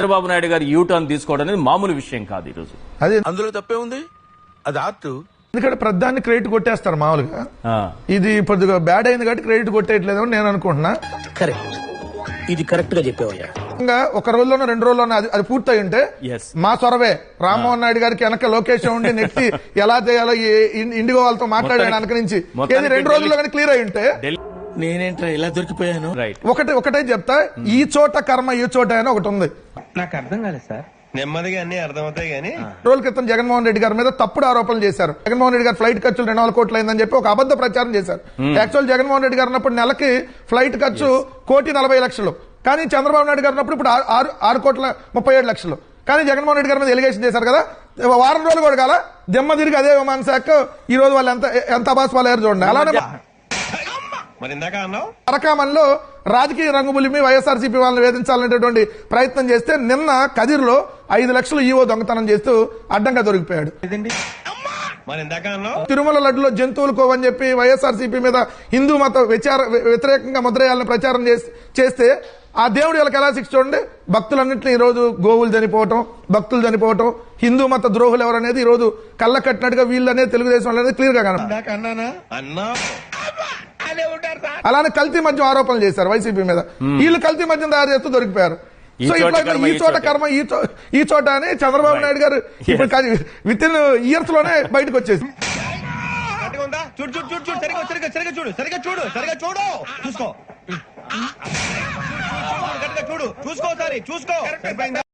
చంద్రబాబు నాయుడు గారు you turn తీసుకోవడం అనేది మామూలు విషయం కాదు ఈరోజు అది. అందులో తప్పే ఉంది? అది ఆర్ట్. ఎందుకంటే ప్రధాన్ని క్రెడిట్ కొట్టేస్తారు మామూలుగా. ఇది కొద్దిగా బ్యాడ్ అయింది కాబట్టి క్రెడిట్ కొట్టేయట్లేదు అని నేను అనుకుంటున్నా. కరెక్ట్. ఇది కరెక్ట్గా చెప్పావయ్యా. ఇంకా ఒక రోజులోనో రెండు రోజుల్లోనో అది అది పూర్తయి ఉంటే Yes. మా సొరవే. రామ్మోహన్ నాయుడు గారికి వెనక లొకేషన్ ఉండి నెక్స్ట్ ఎలా చేయాలో ఇండిగో వాళ్ళతో వెనక నుంచి. ఏది రెండు రోజుల్లో కానీ క్లియర్ అయి ఉంటే నేనేంట్రా ఇలా దొరికిపోయాను? రైట్ ఒకటి ఒకటే చెప్తా. ఈ చోట కర్మ ఈ చోట అని ఒకటి ఉంది. నాకు అర్థం కాలేదు సార్. నెమ్మదిగా అన్ని అర్థమవుతాయి గానీ రోజుల క్రితం జగన్మోహన్ రెడ్డి గారి మీద తప్పుడు ఆరోపణలు చేశారు. జగన్మోహన్ రెడ్డి గారు ఫ్లైట్ ఖర్చులు రెండు వందల కోట్లు అయిందని చెప్పి ఒక అబద్ధ ప్రచారం చేశారు. యాక్చువల్ జగన్మోహన్ రెడ్డి గారు ఉన్నప్పుడు నెలకి ఫ్లైట్ ఖర్చు కోటి నలభై లక్షలు. కానీ చంద్రబాబు నాయుడు గారు ఉన్నప్పుడు ఇప్పుడు ఆరు- ఆరు కోట్ల ముప్పై ఏడు లక్షలు. కానీ జగన్మోహన్ రెడ్డి గారి మీద ఎలిగేషన్ చేశారు కదా. వారం రోజులు కూడా కాల దిమ్మ తిరిగి అదే విమాన శాఖ ఈ రోజు వాళ్ళు ఎంత ఎంత అబాస్ వాళ్ళు చూడండి. అలానే మరి ఇందాక అన్నావు? అరకామంలో రాజకీయ రంగుబులిమి వైఎస్ఆర్సీపీ వాళ్ళని వేధించాలనేటటువంటి ప్రయత్నం చేస్తే నిన్న కదిర్లో ఐదు లక్షలు ఈవో దొంగతనం చేస్తూ అడ్డంగా దొరికిపోయాడు. మరి ఇందాక అన్నావు? తిరుమల లడ్డులో జంతువులు కోవని చెప్పి వైఎస్ఆర్సీపీ మీద హిందూ మత విచార వ్యతిరేకంగా ముద్రేయాలని ప్రచారం చేస్- చేస్తే ఆ దేవుడు వీళ్ళకి ఎలా శిక్ష చూడండి భక్తులన్నింటినీ ఈ రోజు గోవులు చనిపోవటం భక్తులు చనిపోవటం హిందూ మత ద్రోహులు ఎవరనేది ఈ రోజు కళ్ళ కట్టినట్టుగా వీళ్ళు అనేది తెలుగుదేశం అనేది క్లియర్గా అన్నా అలానే కల్తీ మద్యం ఆరోపణలు చేశారు వైసీపీ మీద. వీళ్ళు కల్తీ మద్యం తయారు చేస్తూ దొరికిపోయారు. ఈ సో చోట ఇట్లా కర్మ, ఈ చోట. కర్మ ఈ చో- ఈ చోట అని చంద్రబాబు. నాయుడు గారు ఇప్పుడు విత్ ఇన్ ఇయర్స్లోనే బయటకు వచ్చేసి చూడు చూడు చూడు చూడు సరిగా సరిగా సరిగా చూడు సరిగా చూడు సరిగా చూడు. చూసుకో. చూడు. చూసుకో